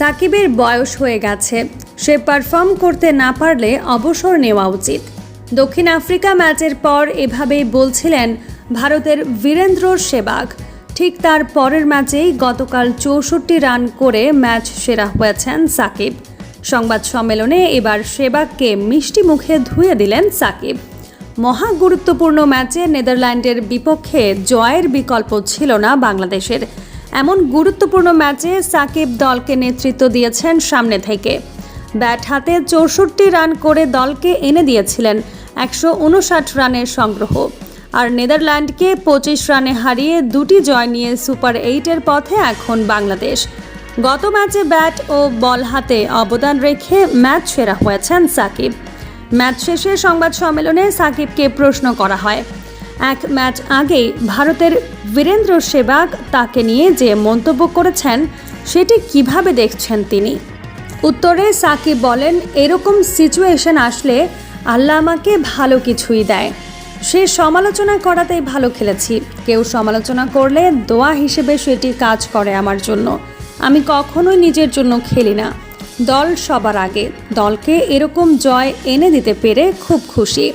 সাকিবের বয়স হয়ে গেছে। সে পারফর্ম করতে না পারলে অবসর নেওয়া উচিত। দক্ষিণ আফ্রিকা ম্যাচের পর এভাবেই বলছিলেন ভারতের বীরেন্দ্র সেবাগ। ঠিক তার পরের ম্যাচেই গতকাল চৌষট্টি রান করে ম্যাচ সেরা হয়েছেন সাকিব। সংবাদ সম্মেলনে এবার সেবাগকে মিষ্টি মুখে ধুয়ে দিলেন সাকিব। মহা গুরুত্বপূর্ণ ম্যাচে নেদারল্যান্ডের বিপক্ষে জয়ের বিকল্প ছিল না বাংলাদেশের। এমন গুরুত্বপূর্ণ ম্যাচে সাকিব দলকে নেতৃত্ব দিয়েছেন সামনে থেকে। ব্যাট হাতে চৌষট্টি রান করে দলকে এনে দিয়েছিলেন একশো উনষাট রানের সংগ্রহ। আর নেদারল্যান্ডকে পঁচিশ রানে হারিয়ে দুটি জয় নিয়ে সুপার এইটের পথে এখন বাংলাদেশ। গত ম্যাচে ব্যাট ও বল হাতে অবদান রেখে ম্যাচ সেরা হয়েছেন সাকিব। ম্যাচ শেষে সংবাদ সম্মেলনে সাকিবকে প্রশ্ন করা হয় এক ম্যাচ আগেই ভারতের বীরেন্দ্র সেবাগ তাকে নিয়ে যে মন্তব্য করেছেন, সেটি কীভাবে দেখছেন তিনি? উত্তরে সাকিব বলেন, এরকম সিচুয়েশন আসলে আল্লাহ আমাকে ভালো কিছুই দেয়। সে সমালোচনা করাতেই ভালো খেলেছি। কেউ সমালোচনা করলে দোয়া হিসেবে সেটি কাজ করে আমার জন্য। আমি কখনোই নিজের জন্য খেলি না। দল সবার আগে। দলকে এরকম জয় এনে দিতে পেরে খুব খুশি।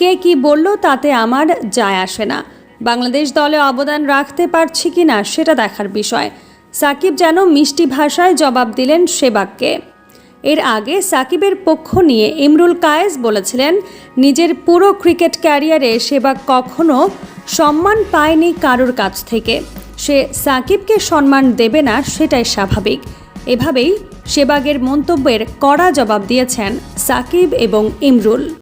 কে কি বলল তাতে আমার যায় আসে না। বাংলাদেশ দলে অবদান রাখতে পারছি কি না সেটা দেখার বিষয়। সাকিব যেন মিষ্টি ভাষায় জবাব দিলেন সেবাগকে এর আগে সাকিবের পক্ষ নিয়ে ইমরুল কায়েস বলেছিলেন, নিজের পুরো ক্রিকেট ক্যারিয়ারে সেবাগ কখনো সম্মান পায়নি কারোর কাছ থেকে। সে সাকিবকে সম্মান দেবে না সেটাই স্বাভাবিক। এভাবেই সেবাগের মন্তব্যের কড়া জবাব দিয়েছেন সাকিব এবং ইমরুল।